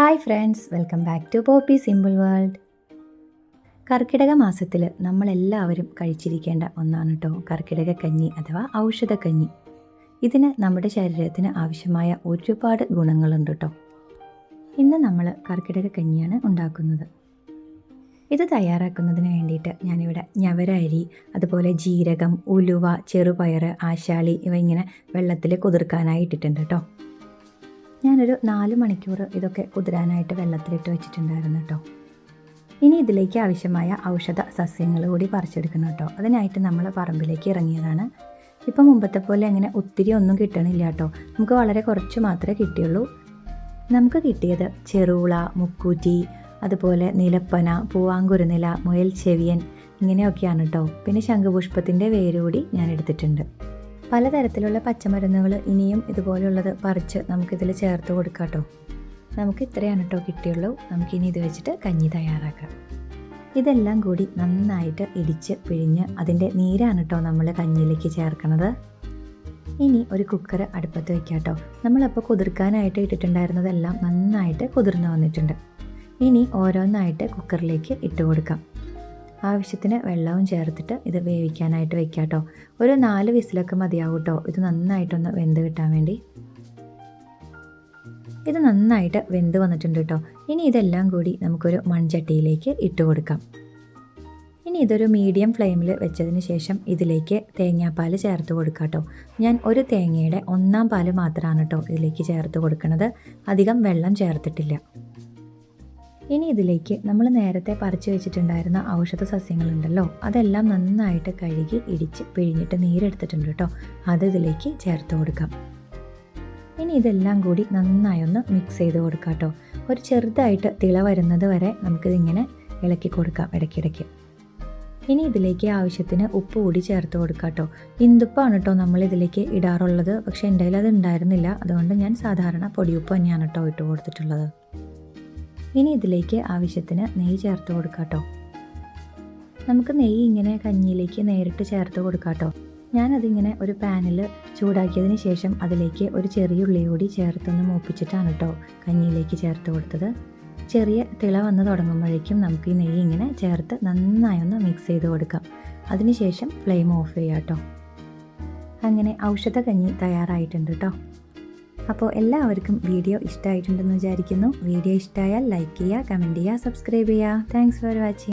Hi friends welcome back to poppy simple world. കർക്കിടക മാസത്തിൽ നമ്മളെല്ലാവരും കഴിച്ചിരിക്കേണ്ട ഒന്നാണ് കേട്ടോ കർക്കിടക കഞ്ഞി അഥവാ ഔഷധ കഞ്ഞി. ഇതിന് നമ്മുടെ ശരീരത്തിന് ആവശ്യമായ ഒരുപാട് ഗുണങ്ങളുണ്ട് കേട്ടോ ഇന്ന് നമ്മൾ കർക്കിടക കഞ്ഞിയാണ് ഉണ്ടാക്കുന്നത്. ഇത് തയ്യാറാക്കുന്നതിന് വേണ്ടിയിട്ട് ഞാനിവിടെ ഞവര അരി അതുപോലെ ജീരകം ഉലുവ ചെറുപയർ ആശാളി ഇവ ഇങ്ങനെ വെള്ളത്തിൽ കുതിർക്കാനായി ഇട്ടിട്ടുണ്ട് കേട്ടോ ഞാനൊരു നാല് മണിക്കൂർ ഇതൊക്കെ കുതിരാനായിട്ട് വെള്ളത്തിലിട്ട് വെച്ചിട്ടുണ്ടായിരുന്നു കേട്ടോ. ഇനി ഇതിലേക്ക് ആവശ്യമായ ഔഷധ സസ്യങ്ങൾ കൂടി പറിച്ചെടുക്കണം കേട്ടോ. അതിനായിട്ട് നമ്മൾ പറമ്പിലേക്ക് ഇറങ്ങിയതാണ്. ഇപ്പം മുമ്പത്തെ പോലെ അങ്ങനെ ഒത്തിരി ഒന്നും കിട്ടണില്ല കേട്ടോ. നമുക്ക് വളരെ കുറച്ച് മാത്രമേ കിട്ടിയുള്ളൂ. നമുക്ക് കിട്ടിയത് ചെറുള മുക്കൂറ്റി അതുപോലെ നിലപ്പന പൂവാങ്കുരുനില മുയൽ ചെവിയൻ ഇങ്ങനെയൊക്കെയാണ് കേട്ടോ. പിന്നെ ശംഖുപുഷ്പത്തിന്റെ വേര് കൂടി ഞാൻ എടുത്തിട്ടുണ്ട്. പലതരത്തിലുള്ള പച്ചമരുന്നുകൾ ഇനിയും ഇതുപോലെയുള്ളത് പറിച്ച് നമുക്കിതിൽ ചേർത്ത് കൊടുക്കാം കേട്ടോ നമുക്ക് ഇത്രയാണ് കേട്ടോ കിട്ടിയുള്ളൂ. നമുക്കിനി ഇത് വെച്ചിട്ട് കഞ്ഞി തയ്യാറാക്കാം. ഇതെല്ലാം കൂടി നന്നായിട്ട് ഇടിച്ച് പിഴിഞ്ഞ് അതിന്റെ നീരാണ് കേട്ടോ നമ്മൾ കഞ്ഞിയിലേക്ക് ചേർക്കുന്നത് ഇനി ഒരു കുക്കർ അടുപ്പത്ത് വെക്കാം കേട്ടോ നമ്മളപ്പോൾ കുതിർക്കാനായിട്ട് ഇട്ടിട്ടുണ്ടായിരുന്നതെല്ലാം നന്നായിട്ട് കുതിർന്നു വന്നിട്ടുണ്ട്. ഇനി ഓരോന്നായിട്ട് കുക്കറിലേക്ക് ഇട്ട് കൊടുക്കാം. ആവശ്യത്തിന് വെള്ളവും ചേർത്തിട്ട് ഇത് വേവിക്കാനായിട്ട് വെക്കാം കേട്ടോ ഒരു നാല് വിസിലൊക്കെ മതിയാവും കേട്ടോ ഇത് നന്നായിട്ടൊന്ന് വെന്ത് കിട്ടാൻ വേണ്ടി. ഇത് നന്നായിട്ട് വെന്ത് വന്നിട്ടുണ്ട് കേട്ടോ ഇനി ഇതെല്ലാം കൂടി നമുക്കൊരു മൺചട്ടിയിലേക്ക് ഇട്ട് കൊടുക്കാം. ഇനി ഇതൊരു മീഡിയം ഫ്ലെയിമിൽ വെച്ചതിന് ശേഷം ഇതിലേക്ക് തേങ്ങാപ്പാൽ ചേർത്ത് കൊടുക്കാം കേട്ടോ ഞാൻ ഒരു തേങ്ങയുടെ ഒന്നാം പാൽ മാത്രമാണ് കേട്ടോ ഇതിലേക്ക് ചേർത്ത് കൊടുക്കുന്നത് അധികം വെള്ളം ചേർത്തിട്ടില്ല. ഇനി ഇതിലേക്ക് നമ്മൾ നേരത്തെ പറിച്ചു വെച്ചിട്ടുണ്ടായിരുന്ന ഔഷധ സസ്യങ്ങളുണ്ടല്ലോ. അതെല്ലാം നന്നായിട്ട് കഴുകി ഇടിച്ച് പിഴിഞ്ഞിട്ട് നീരെടുത്തിട്ടുണ്ട് കേട്ടോ. അത് ഇതിലേക്ക് ചേർത്ത് കൊടുക്കാം. ഇനി ഇതെല്ലാം കൂടി നന്നായി ഒന്ന് മിക്സ് ചെയ്ത് കൊടുക്കാം കേട്ടോ. ഒരു ചെറുതായിട്ട് തിള വരുന്നത് വരെ നമുക്കിതിങ്ങനെ ഇളക്കി കൊടുക്കാം ഇടയ്ക്കിടയ്ക്ക്. ഇനി ഇതിലേക്ക് ആവശ്യത്തിന് ഉപ്പ് കൂടി ചേർത്ത് കൊടുക്കാം കേട്ടോ. ഇന്ദുപ്പാണ് കേട്ടോ നമ്മൾ ഇതിലേക്ക് ഇടാറുള്ളത്. പക്ഷേ എന്റെ കയ്യിൽ അത് ഉണ്ടായിരുന്നില്ല. അതുകൊണ്ട് ഞാൻ സാധാരണ പൊടിയുപ്പ് തന്നെയാണ് കേട്ടോ ഇട്ട് കൊടുത്തിട്ടുള്ളത്. ഇനി ഇതിലേക്ക് ആവശ്യത്തിന് നെയ്യ് ചേർത്ത് കൊടുക്കാട്ടോ നമുക്ക് നെയ്യ് ഇങ്ങനെ കഞ്ഞിയിലേക്ക് നേരിട്ട് ചേർത്ത് കൊടുക്കാം കേട്ടോ. ഞാനതിങ്ങനെ ഒരു പാനിൽ ചൂടാക്കിയതിന് ശേഷം അതിലേക്ക് ഒരു ചെറിയ ഉള്ളി കൂടി ചേർത്തൊന്ന് മൂപ്പിച്ചിട്ടാണ് കേട്ടോ കഞ്ഞിയിലേക്ക് ചേർത്ത് കൊടുത്തത്. ചെറിയ തിള വന്ന് തുടങ്ങുമ്പോഴേക്കും നമുക്ക് ഈ നെയ്യ് ഇങ്ങനെ ചേർത്ത് നന്നായി ഒന്ന് മിക്സ് ചെയ്ത് കൊടുക്കാം. അതിനുശേഷം ഫ്ലെയിം ഓഫ് ചെയ്യാം കേട്ടോ. അങ്ങനെ ഔഷധ കഞ്ഞി തയ്യാറായിട്ടുണ്ട് കേട്ടോ. അപ്പോൾ എല്ലാവർക്കും വീഡിയോ ഇഷ്ടമായിട്ടുണ്ടെന്ന് വിചാരിക്കുന്നു. വീഡിയോ ഇഷ്ടമായാൽ ലൈക്ക് ചെയ്യുക കമന്റ് ചെയ്യുക സബ്സ്ക്രൈബ് ചെയ്യുക. Thanks for watching